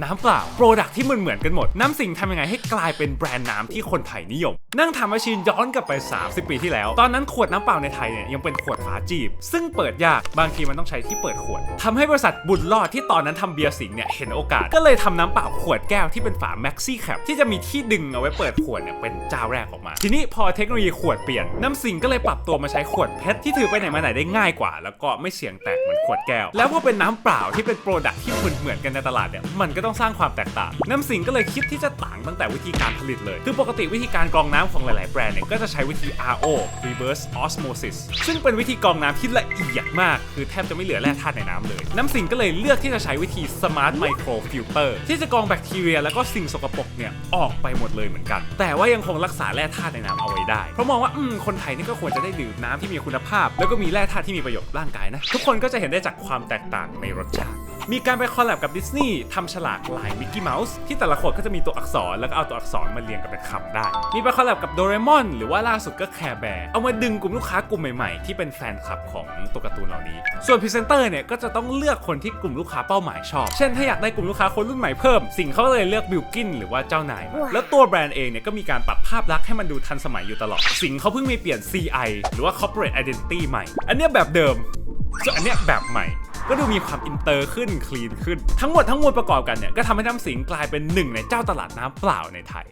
น้ำเปล่า โปรดักที่มันเหมือนกันหมด น้ำสิงทำยังไงให้กลายเป็นแบรนด์น้ำที่คนไทยนิยม นั่งทำมาชีนย้อนกลับไป 30 ปีที่แล้ว ตอนนั้นขวดน้ำเปล่าในไทยเนี่ยยังเป็นขวดฝาจีบ ซึ่งเปิดยาก บางทีมันต้องใช้ที่เปิดขวด ทำให้บริษัทบุญรอดที่ตอนนั้นทำเบียร์สิงเนี่ยเห็นโอกาส ก็เลยทำน้ำเปล่าขวดแก้วที่เป็นฝาแม็กซี่แคปที่จะมีที่ดึงเอาไว้เปิดขวดเนี่ยเป็นเจ้าแรกออกมา ทีนี้พอเทคโนโลยีขวดเปลี่ยน น้ำสิงก็เลยปรับตัวมาใช้ขวดเพชรที่ถือไปไหนมาไหนได้ง่ายกว่า แล้วก็ไม่เสี่ยงแตก ขวดแก้ว แล้วพอเป็นน้ำเปล่าที่เป็นโปรดักที่เหมือนเหมือนกันในตลาดเนี่ยมันก็ต้องสร้างความแตกต่าง น้ำสิงก็เลยคิดที่จะต่างตั้งแต่วิธีการผลิตเลย คือปกติวิธีการกรองน้ำของหลาย ๆ แบรนด์เนี่ยก็จะใช้วิธี RO reverse osmosis ซึ่งเป็นวิธีกรองน้ำที่ละเอียดมาก คือแทบจะไม่เหลือแร่ธาตุในน้ำเลย น้ำสิงก็เลยเลือกที่จะใช้วิธี smart micro filter ที่จะกรองแบคทีเรีย แล้วก็สิ่งสกปรกเนี่ยออกไปหมดเลยเหมือนกัน แต่ว่ายังคงรักษาแร่ธาตุในน้ำเอาไว้ได้ เพราะมองว่าอืมคนไทยนี่ก็ควรจะได้ดื่มน้ำที่มีคุณภาพ แล้วก็มีแร่ธาตุที่มีประโยชน์ร่างกายนะทุกคนก็จะเห็นได้จากความแตกต่างในรสชาติ มีการไปคอลแลบกับดิสนีย์ทำฉลากลายมิกกี้เมาส์ที่แต่ละขวดก็จะมีตัวอักษรแล้วก็เอาตัวอักษรมาเรียงกันเป็นคำได้ มีไปคอลแลบกับโดเรมอนหรือว่าล่าสุดก็แคร์แบร์เอามาดึงกลุ่มลูกค้ากลุ่มใหม่ๆ ที่เป็นแฟนคลับของตัวการ์ตูนเหล่านี้ ส่วนพรีเซนเตอร์เนี่ยก็จะต้องเลือกคนที่กลุ่มลูกค้าเป้าหมายชอบ เช่นถ้าอยากได้กลุ่มลูกค้าคนรุ่นใหม่เพิ่ม สิ่งเขาเลยเลือกบิลกินหรือว่าเจ้านายมาแล้วตัวแบรนด์เองเนี่ยก็มีการปรับภาพลักษณ์ให้มันดูทันสมัยอยู่ตลอด สิ่งเขาเพิ่งมีเปลี่ยน CI หรือว่า corporate identity ใหม่ อันเนี้ยแบบเดิม ส่วนอันเนี้ยแบบใหม่ ก็ดูมีความอินเตอร์ขึ้นคลีนขึ้น ทั้งหมดทั้งมวลประกอบกันเนี่ยก็ทำให้น้ำสิงกลายเป็นหนึ่งในเจ้าตลาดน้ำเปล่าในไทย